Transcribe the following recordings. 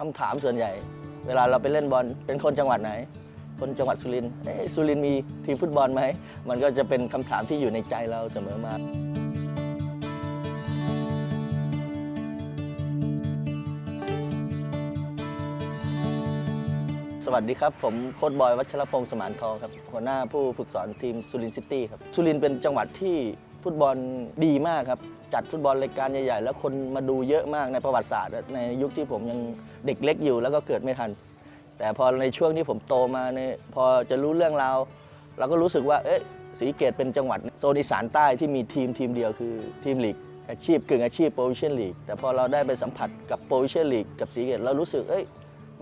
คำถามส่วนใหญ่ เวลาเราไปเล่นบอลเป็นคนจังหวัดไหน คนจังหวัดสุรินทร์สุรินทร์มีทีมฟุตบอลไหม มันก็จะเป็นคำถามที่อยู่ในใจเราเสมอมาสวัสดีครับ ผมโค้ชบอยวัชรพงศ์สมานทองครับหัวหน้าผู้ฝึกสอนทีมสุรินทร์ซิตี้ครับ สุรินทร์เป็นจังหวัดที่ ฟุตบอลดีมากครับ จัดฟุตบอลรายการใหญ่ ๆ แล้วคนมาดูเยอะมากในประวัติศาสตร์ ในยุคที่ผมยังเด็กเล็กอยู่แล้วก็เกิดไม่ทัน แต่พอในช่วงที่ผมโตมาเนี่ยพอจะรู้เรื่องราวเราก็รู้สึกว่าเอ๊ะศรีเกตเป็นจังหวัดโซนอีสานใต้ที่มีทีมทีมเดียวคือทีมลีกอาชีพกึ่งอาชีพโปรวิชั่นลีกแต่พอเราได้ไปสัมผัสกับโปรวิชั่นลีกกับศรีเกตเรารู้สึกเอ้ย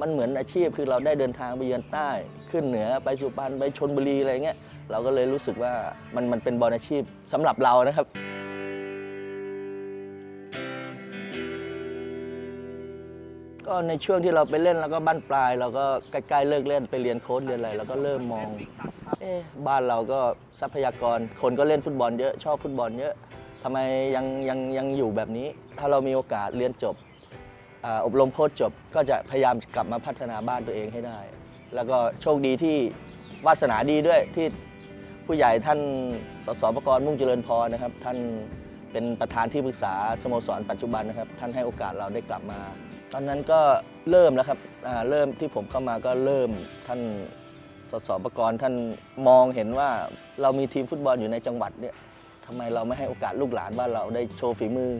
มันเหมือนอาชีพคือเราได้เดินทางไปเยือนใต้ ขึ้นเหนือไปสุพรรณไปชนบุรีอะไรเงี้ยเราก็เลยรู้สึกว่ามันมันเป็นบอลอาชีพสำหรับเรานะครับก็ในช่วงที่เราไปเล่นแล้วก็บ้านปลาย เราก็ใกล้ๆเลิกเล่นไปเรียนโค้ชเรียนอะไรเราก็เริ่มมองเอ๊ะบ้านเราก็ทรัพยากร คนก็เล่นฟุตบอลเยอะชอบฟุตบอลเยอะทำไมยังยังยังอยู่แบบนี้ ถ้าเรามีโอกาสเรียนจบ อบรมโค้ชจบก็จะพยายามกลับมาพัฒนาบ้านตัวเองให้ได้ แล้วก็โชคดีที่วาสนาดีด้วยที่ผู้ใหญ่ท่านสสประกรณ์มุ่งเจริญพรนะครับ ท่านเป็นประธานที่ปรึกษาสโมสรปัจจุบันนะครับ ท่านให้โอกาสเราได้กลับมา ตอนนั้นก็เริ่มแล้วครับเริ่มที่ผมเข้ามาก็เริ่มท่านสสประกรณ์ท่านมองเห็นว่าเรามีทีมฟุตบอลอยู่ในจังหวัดเนี่ยทำไมเราไม่ให้โอกาสลูกหลานบ้านเราได้โชว์ฝีมือ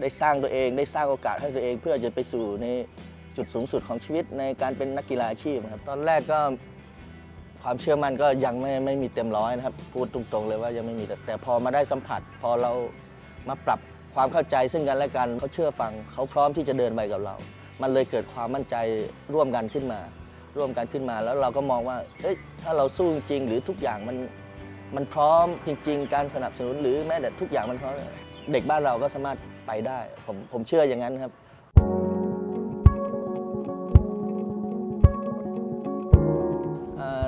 ได้สร้างตัวเอง ได้สร้างโอกาสให้ตัวเอง เพื่อจะไปสู่ในจุดสูงสุดของชีวิตในการเป็นนักกีฬาอาชีพครับตอนแรกก็ความเชื่อมั่นก็ยังไม่ไม่มีเต็มร้อยนะครับ พูดตรงๆเลยว่ายังไม่มีแต่แต่พอมาได้สัมผัส พอเรามาปรับความเข้าใจซึ่งกันและกันเขาเชื่อฟังเขาพร้อมที่จะเดินไปกับเรา มันเลยเกิดความมั่นใจร่วมกันขึ้นมา ร่วมกันขึ้นมาแล้วเราก็มองว่าเอ้ยถ้าเราสู้จริงหรือทุกอย่างมันมันพร้อมจริง ๆ การสนับสนุนหรือแม้แต่ทุกอย่างมันพร้อม เด็กบ้านเราก็สามารถไปได้ผมผมเชื่ออย่างนั้นครับ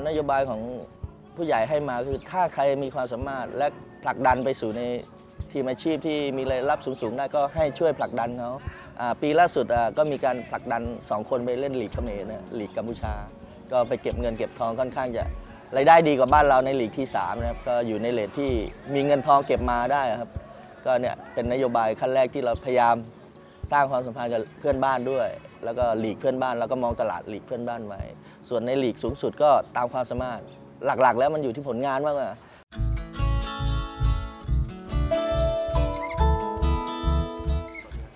นโยบายของผู้ใหญ่ให้มาคือถ้าใครมีความสามารถและผลักดันไปสู่ในทีมอาชีพที่มีรายรับสูงๆได้ก็ให้ช่วยผลักดันเขาปีล่าสุดก็มีการผลักดัน 2 คนไปเล่นหลีกเขมรนะลีกกัมพูชา ก็ไปเก็บเงินเก็บทองค่อนข้างจะรายได้ดีกว่าบ้านเราในหลีกที่3นะครับก็อยู่ในเลทที่มีเงินทองเก็บมาได้ครับ ก็เนี่ยเป็นนโยบายขั้นแรกที่เราพยายามสร้างความสัมพันธ์กับเพื่อนบ้านด้วย แล้วก็หลีกเพื่อนบ้าน แล้วก็มองตลาดหลีกเพื่อนบ้านไว้ ส่วนในหลีกสูงสุดก็ตามความสามารถ หลักๆ แล้วมันอยู่ที่ผลงานมากกว่า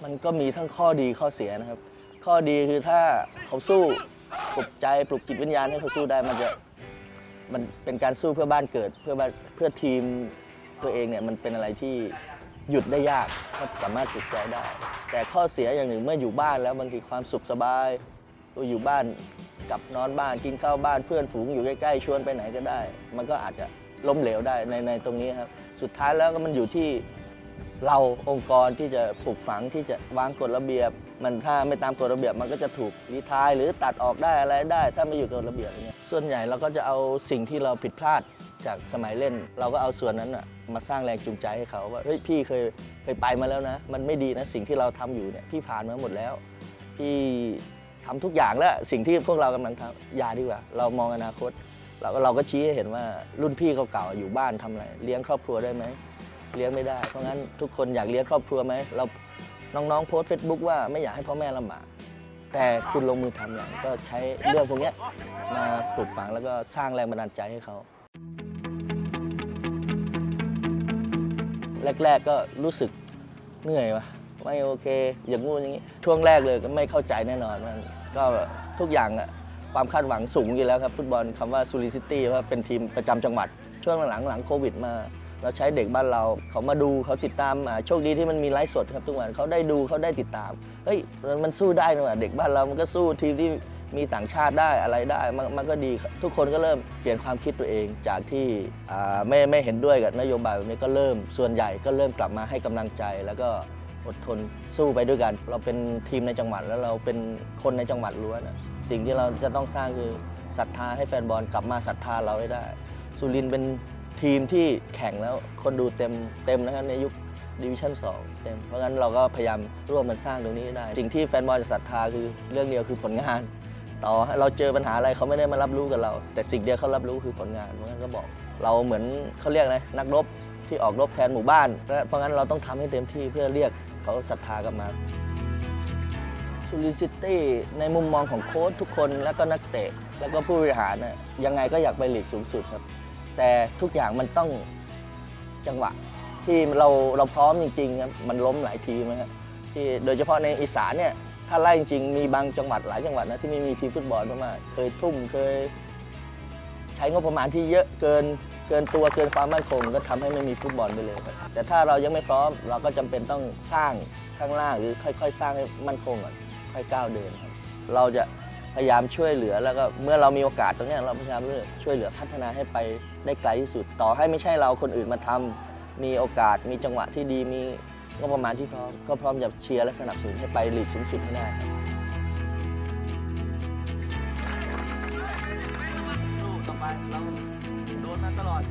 มันก็มีทั้งข้อดีข้อเสียนะครับ ข้อดีคือถ้าเขาสู้ปลุกใจปลุกจิตวิญญาณให้เขาสู้ได้มันจะมันเป็นการสู้เพื่อบ้านเกิดเพื่อเพื่อทีมตัวเองเนี่ยมันเป็นอะไรที่ หยุดได้ยากก็สามารถปลุกใจได้ แต่ข้อเสียอย่างหนึ่งเมื่ออยู่บ้านแล้วบางทีความสุขสบายตัวอยู่บ้านกับนอนบ้านกินข้าวบ้านเพื่อนฝูงอยู่ใกล้ๆชวนไปไหนก็ได้ มันก็อาจจะล้มเหลวได้ในในตรงนี้ครับ สุดท้ายแล้วก็มันอยู่ที่เราองค์กรที่จะปลูกฝังที่จะวางกฎระเบียบ มันถ้าไม่ตามกฎระเบียบมันก็จะถูกรีทายหรือตัดออกได้อะไรได้ ถ้าไม่อยู่กับระเบียบเงี้ยส่วนใหญ่เราก็จะเอาสิ่งที่เราผิดพลาด จากสมัยเล่น เราก็เอาส่วนนั้นน่ะมาสร้างแรงจูงใจให้เขาว่าเฮ้ยพี่เคยเคยไปมาแล้วนะ มันไม่ดีนะสิ่งที่เราทำอยู่เนี่ยพี่ผ่านมาหมดแล้ว พี่ทำทุกอย่างแล้วสิ่งที่พวกเรากำลังทำยาดีกว่า เรามองอนาคตเราก็เราก็ชี้ให้เห็นว่ารุ่นพี่เก่าๆอยู่บ้านทำอะไรเลี้ยงครอบครัวได้ไหมเลี้ยงไม่ได้ เพราะงั้นทุกคนอยากเลี้ยงครอบครัวไหมเราน้องๆโพสเฟซบุ๊กว่าไม่อยากให้พ่อแม่ลำบากแต่คุณลงมือทำอย่างก็ใช้เรื่องพวกนี้มาปลูกฝังแล้วก็สร้างแรงบันดาลใจให้เขา แรก ๆ ก็รู้สึกเหนื่อยวะไม่โอเค อย่างงู้นอย่างนี้ ช่วงแรกเลยก็ไม่เข้าใจแน่นอนมันก็ทุกอย่างอะความคาดหวังสูงอยู่แล้วครับฟุตบอลคำว่าซูริซิตี้ว่าเป็นทีมประจำจังหวัด ช่วงหลังๆหลังโควิดมาเราใช้เด็กบ้านเราเขามาดูเขาติดตามโชคดีที่มันมีไลฟ์สดครับทุกวันเขาได้ดูเขาได้ติดตามเฮ้ยมันสู้ได้นะว่ะเด็กบ้านเรามันก็สู้ทีมที่ มีต่างชาติได้อะไรได้มันมันก็ดีทุกคนก็เริ่มเปลี่ยนความคิดตัวเองจากที่ไม่ไม่เห็นด้วยกับนโยบายแบบนี้ก็เริ่มส่วนใหญ่ก็เริ่มกลับมาให้กำลังใจแล้วก็อดทนสู้ไปด้วยกัน เราเป็นทีมในจังหวัดแล้วเราเป็นคนในจังหวัดล้วนสิ่งที่เราจะต้องสร้างคือศรัทธาให้แฟนบอลกลับมาศรัทธาเราให้ได้ สุรินทร์เป็นทีมที่แข่งแล้วคนดูเต็มเต็มนะครับในยุคดิวิชั่น2เต็มเพราะงั้นเราก็พยายามร่วมกันสร้างตรงนี้ได้ สิ่งที่แฟนบอลจะศรัทธาคือเรื่องเดียวคือผลงาน ต่อเราเจอปัญหาอะไรเขาไม่ได้มารับรู้กับเรา แต่สิ่งเดียวเขารับรู้คือผลงานเพราะงั้นก็บอก เราเหมือนเขาเรียกอะไรนักรบที่ออกรบแทนหมู่บ้านเพราะงั้นเราต้องทำให้เต็มที่เพื่อเรียกเขาศรัทธากลับมาซูรินซิตี้ในมุมมองของโค้ชทุกคนแล้วก็นักเตะ แล้วก็ผู้บริหารน่ะยังไงก็อยากไปหลีกสูงสุดครับ แต่ทุกอย่างมันต้องจังหวะที่เราเราพร้อมจริงๆครับมันล้มหลายทีมนะครับที่โดยเฉพาะในอีสานเนี่ย ถ้าไล่จริงๆมีบางจังหวัดหลายจังหวัดนะที่ไม่มีทีมฟุตบอลมากๆเคยทุ่มเคย ใช้งบประมาณที่เยอะเกินเกินตัวเกินความมั่นคงก็ทำให้ไม่มีฟุตบอลไปเลยแต่ถ้าเรายังไม่พร้อมเราก็จำเป็นต้องสร้างข้างล่างหรือค่อยๆ สร้างให้มั่นคงก่อนค่อยก้าวเดินครับเราจะพยายามช่วยเหลือแล้วก็เมื่อเรามีโอกาสตรงนี้เราพยายามช่วยเหลือพัฒนาให้ไปได้ไกลที่สุด ต่อให้ไม่ใช่เราคนอื่นมาทำมีโอกาสมีจังหวะที่ดีมี ก็ประมาณที่พร้อมก็พร้อมจะเชียร์และสนับสนุนให้ไปลีกสูงสุดให้ได้ครับสู้ต่อไปเราโดนมาตลอด